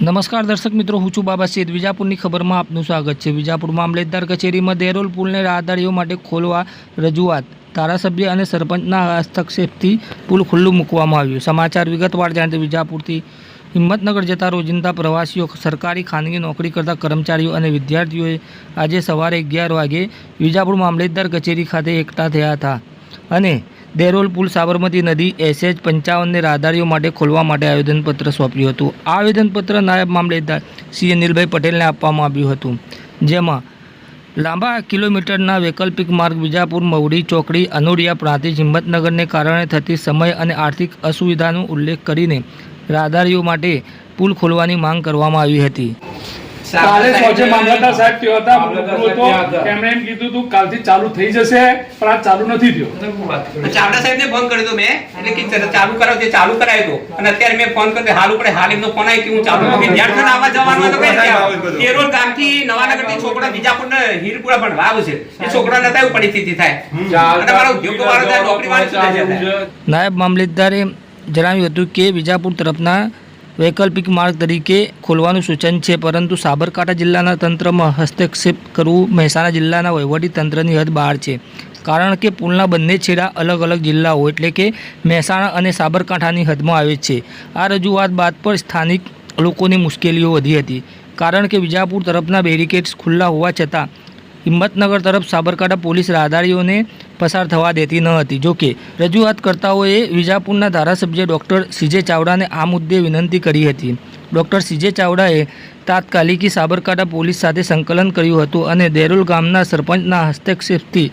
નમસ્કાર દર્શક મિત્રો, હું છું બાબા સૈદ વિજાપુરની ખબરમાં આપનું સ્વાગત છે. વિજાપુર મામલેદાર કચેરીમાં દેરોલ પુલને રાહદારીઓ માટે ખોલવા રજૂઆત. ધારાસભ્ય અને સરપંચના હસ્તક્ષેપથી પુલ ખુલ્લું મૂકવામાં આવ્યું. સમાચાર વિગતવાર જાણતી વિજાપુરથી હિંમતનગર જતા રોજિંદા પ્રવાસીઓ, સરકારી, ખાનગી નોકરી કરતા કર્મચારીઓ અને વિદ્યાર્થીઓએ આજે સવારે અગિયાર વાગે વિજાપુર મામલતદાર કચેરી ખાતે એકઠા થયા હતા. અને દેરોલ પુલ સાબરમતી નદી એસએચ પંચાવનને રાહદારીઓ માટે ખોલવા માટે આવેદનપત્ર સોંપ્યું હતું. આ આવેદનપત્ર નાયબ મામલેદાર સી. અનિલભાઈ પટેલને આપવામાં આવ્યું હતું. જેમાં લાંબા કિલોમીટરના વૈકલ્પિક માર્ગ વિજાપુર મવડી ચોકડી, અનોડિયા પ્રાંતિજ હિંમતનગરને કારણે થતી સમય અને આર્થિક અસુવિધાનો ઉલ્લેખ કરીને રાહદારીઓ માટે પુલ ખોલવાની માંગ કરવામાં આવી હતી. કાલે સોજે મામલતદાર સાહેબ ત્યાં હતા રૂબરૂ હતો સાહેબ ત્યાં હતા. એમણે એમ કીધું હતું કાલથી ચાલુ થઈ જશે પણ આ ચાલુ નથી થયો. ચાવડા સાહેબને ફોન કર્યો હતો મેં એટલે કે ચાલુ કરાવો તે ચાલુ કરાવ્યો હતો અને અત્યારે મેં ફોન કર્યો હાલ ઉપડે હાલ એમનો ફોન આવ્યો કે હું ચાલુ કરું. વિદ્યાર્થીઓને આવવા જવાનું હતું કઈ રીતે ગામથી નવાનગરથી છોકરા બીજાપુરને હીરપુરા ભણવા આવે છે. એ છોકરાને નતા એવું પરિસ્થિતિ થાય. અને મારા ઉદ્યોગો વાળા થાય, નોકરી વાળા નાયબ મામલતદારે જણાવ્યું હતું કે વિજાપુર તરફના વૈકલ્પિક માર્ગ તરીકે ખોલવાનું સૂચન છે, પરંતુ સાબરકાંઠા જિલ્લાના તંત્રમાં હસ્તક્ષેપ કરવું મહેસાણા જિલ્લાના વહીવટી તંત્રની હદ બહાર છે. કારણ કે પુલના બંને છેડા અલગ અલગ જિલ્લાઓ, એટલે કે મહેસાણા અને સાબરકાંઠાની હદમાં આવે છે. આ રજૂઆત બાદ પર સ્થાનિક લોકોની મુશ્કેલીઓ વધી હતી. કારણ કે વિજાપુર તરફના બેરિકેડ્સ ખુલ્લા હોવા છતાં હિંમતનગર તરફ સાબરકાંઠા પોલીસ રાહદારીઓને પસાર થવા દેતી ન હતી. જોકે રજૂઆતકર્તાઓએ વિજાપુરના ધારાસભ્ય ડૉક્ટર સીજે ચાવડાને આ મુદ્દે વિનંતી કરી હતી. ડૉક્ટર સીજે ચાવડાએ તાત્કાલિકી સાબરકાંઠા પોલીસ સાથે સંકલન કર્યું હતું અને દેરોલ ગામના સરપંચના હસ્તક્ષેપથી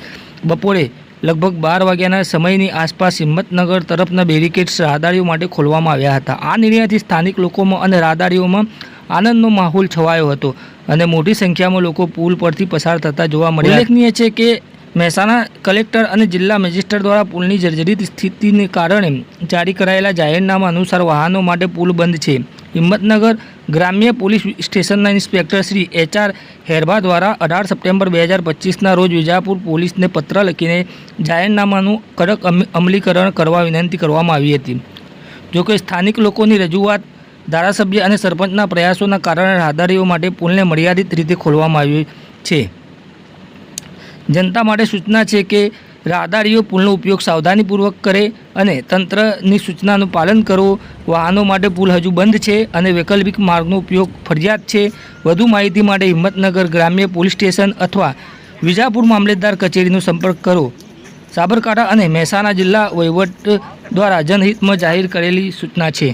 બપોરે લગભગ બાર વાગ્યાના સમયની આસપાસ હિંમતનગર તરફના બેરિકેડ્સ રાહદારીઓ માટે ખોલવામાં આવ્યા હતા. આ નિર્ણયથી સ્થાનિક લોકોમાં અને રાહદારીઓમાં આનંદનો માહોલ છવાયો હતો અને મોટી સંખ્યામાં લોકો પુલ પરથી પસાર થતા જોવા મળ્યા. ઉલ્લેખનીય છે કે મહેસાણા કલેક્ટર અને જિલ્લા મેજિસ્ટર દ્વારા પુલની જર્જરિત સ્થિતિને કારણે જારી કરાયેલા જાહેરનામા અનુસાર વાહનો માટે પુલ બંધ છે. હિંમતનગર ગ્રામ્ય પોલીસ સ્ટેશનના inspector Shri H R Herba દ્વારા અઢાર સપ્ટેમ્બર બે હજાર પચીસના રોજ વિજાપુર પોલીસને પત્ર લખીને જાહેરનામાનું કડક અમ- અમલીકરણ કરવા વિનંતી કરવામાં આવી હતી. જોકે સ્થાનિક લોકોની રજૂઆત, ધારાસભ્ય અને સરપંચના પ્રયાસોના કારણે રાહદારીઓ માટે પુલને મર્યાદિત રીતે ખોલવામાં આવ્યું છે. જનતા માટે સૂચના છે કે રાહદારીઓ પુલનો ઉપયોગ સાવધાનીપૂર્વક કરે અને તંત્રની સૂચનાનું પાલન કરો. વાહનો માટે પુલ હજુ બંધ છે અને વૈકલ્પિક માર્ગનો ઉપયોગ ફરજિયાત છે. વધુ માહિતી માટે હિંમતનગર ગ્રામ્ય પોલીસ સ્ટેશન અથવા વિજાપુર મામલેદાર કચેરીનો સંપર્ક કરો. સાબરકાંઠા અને મહેસાણા જિલ્લા વહીવટ દ્વારા જનહિતમાં જાહેર કરેલી સૂચના છે.